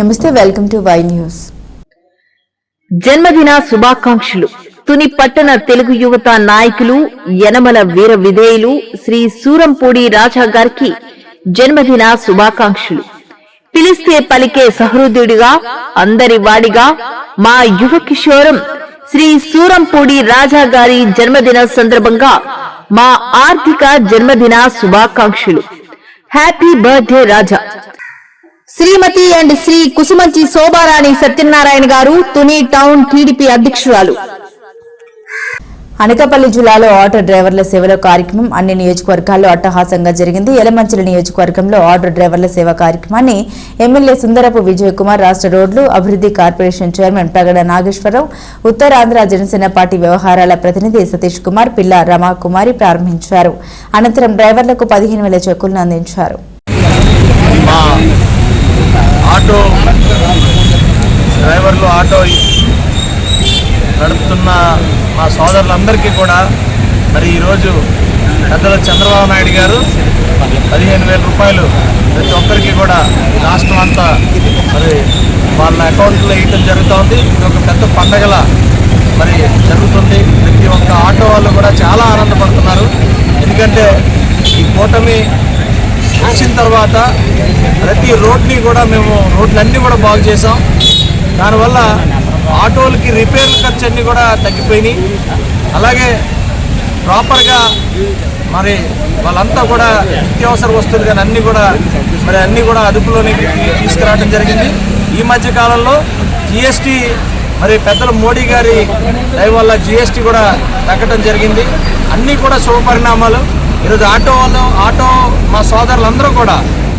నమస్తే welcome to Y news. జన్మదిన శుభాకాంక్షలు. తుని పట్టణ తెలుగు యువత నాయకులు యనమల వీర విధేయులు శ్రీ సూరంపూడి రాజా గారికి జన్మదిన శుభాకాంక్షలు. పిలిస్తే పలికే సహృదుడిగా అందరి వాడిగా మా యువ కిషోరం శ్రీ సూరంపూడి రాజా గారి జన్మదిన సందర్భంగా మా ఆర్థిక జన్మదిన శుభాకాంక్షలు. Happy birthday Raja. Shrimati and Shri Kusumanchi Shobharani Satyanarayana garu Tuni town TDP అధ్యక్షురాలు. అనకాపల్లి జిల్లాలో ఆటో డ్రైవర్ల సేవల కార్యక్రమం అన్ని నియోజకవర్గాల్లో అట్టహాసంగా జరిగింది. ఎలమంచిలి నియోజకవర్గంలో ఆటో డ్రైవర్ల సేవ కార్యక్రమాన్ని ఎమ్మెల్యే సుందరపు విజయ్ కుమార్ రాష్ట్ర రోడ్లు అభివృద్ధి corporation chairman Pragada Nageswararao Uttarandhra Janasena party వ్యవహారాల ప్రతినిధి సతీష్ కుమార్ పిల్ల రమాకుమారి ప్రారంభించారు. అనంతరం డ్రైవర్లకు పదిహేను వేల చెక్కులను అందించారు. ఆటో డ్రైవర్లు ఆటో నడుపుతున్న మా సోదరులందరికీ కూడా మరి ఈరోజు పెద్దలు చంద్రబాబు నాయుడు గారు పదిహేను వేల రూపాయలు ప్రతి ఒక్కరికి కూడా రాష్ట్రం అంతా మరి వాళ్ళ అకౌంట్లో వేయటం జరుగుతోంది. ఇది ఒక పెద్ద పండగల మరి జరుగుతుంది. ప్రతి ఒక్క ఆటో వాళ్ళు కూడా చాలా ఆనందపడుతున్నారు. ఎందుకంటే ఈ కూటమి వచ్చిన తర్వాత ప్రతి రోడ్ని కూడా మేము రోడ్లన్నీ కూడా బాగు చేసాం దానివల్ల ఆటోలకి రిపేర్ ఖర్చు అన్నీ కూడా తగ్గిపోయినాయి. అలాగే ప్రాపర్గా మరి వాళ్ళంతా కూడా నిత్యావసర వస్తువులు కానీ అన్నీ కూడా మరి అన్నీ కూడా అదుపులోనికి తీసుకురావడం జరిగింది. ఈ మధ్య కాలంలో జిఎస్టీ మరి పెద్దల మోడీ గారి దయ వల్ల జిఎస్టీ కూడా తగ్గడం జరిగింది. అన్నీ కూడా శుభ పరిణామాలు ఈరోజు ఆటో వాళ్ళు ఆటో వాళ్ళందరూ కూడా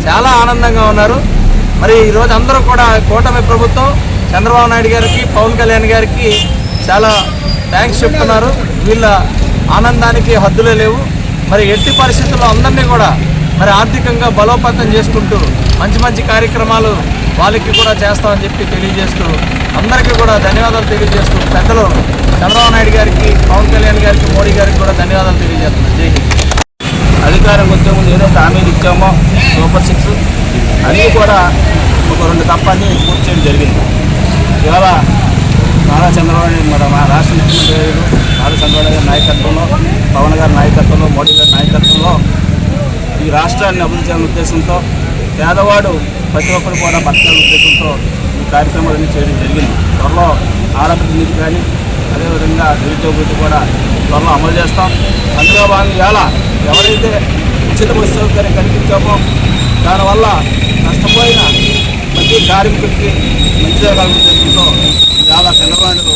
చాలా ఆనందంగా ఉన్నారు. మరి ఈరోజు అందరూ కూడా కూటమి ప్రభుత్వం చంద్రబాబు నాయుడు గారికి పవన్ కళ్యాణ్ గారికి చాలా థ్యాంక్స్ చెప్తున్నారు. వీళ్ళ ఆనందానికి హద్దులే లేవు. మరి ఎట్టి పరిస్థితుల్లో అందరినీ కూడా మరి ఆర్థికంగా బలోపేతం చేసుకుంటూ మంచి మంచి కార్యక్రమాలు వాళ్ళకి కూడా చేస్తామని చెప్పి తెలియజేస్తూ అందరికీ కూడా ధన్యవాదాలు తెలియజేస్తూ పెద్దలు చంద్రబాబు నాయుడు గారికి పవన్ కళ్యాణ్ గారికి మోడీ గారికి కూడా ధన్యవాదాలు తెలియజేస్తున్నాను జై హింద్. అధికారం వచ్చే ముందు ఏదైతే హామీలు ఇచ్చామో సూపర్ సిక్స్. అన్నీ కూడా ఒక రెండు తప్పని పూర్తి చేయడం జరిగింది. ఇవాళ నారా చంద్రబాబు నాయుడు మన మా రాష్ట్ర ముఖ్యమంత్రి నారా చంద్రబాబు గారి నాయకత్వంలో పవన్ గారి నాయకత్వంలో మోడీ గారి నాయకత్వంలో ఈ రాష్ట్రాన్ని అభివృద్ధి చేయాలనే ఉద్దేశంతో పేదవాడు ప్రతి ఒక్కరు కూడా బతకాలనే ఉద్దేశంతో ఈ కార్యక్రమాలన్నీ చేయడం జరిగింది. త్వరలో ఆడపిల్ల కానీ అదేవిధంగా నిరుద్యోగ కూడా త్వరలో అమలు చేస్తాం. అందులో భాగంగా ఎలా ఎవరైతే ఉచిత బస్సు సౌకర్యం కల్పించామో దానివల్ల నష్టపోయిన ప్రతి కార్మికుడికి మంచి జరగాలనే ఉద్దేశంతో చాలా చంద్రబాబు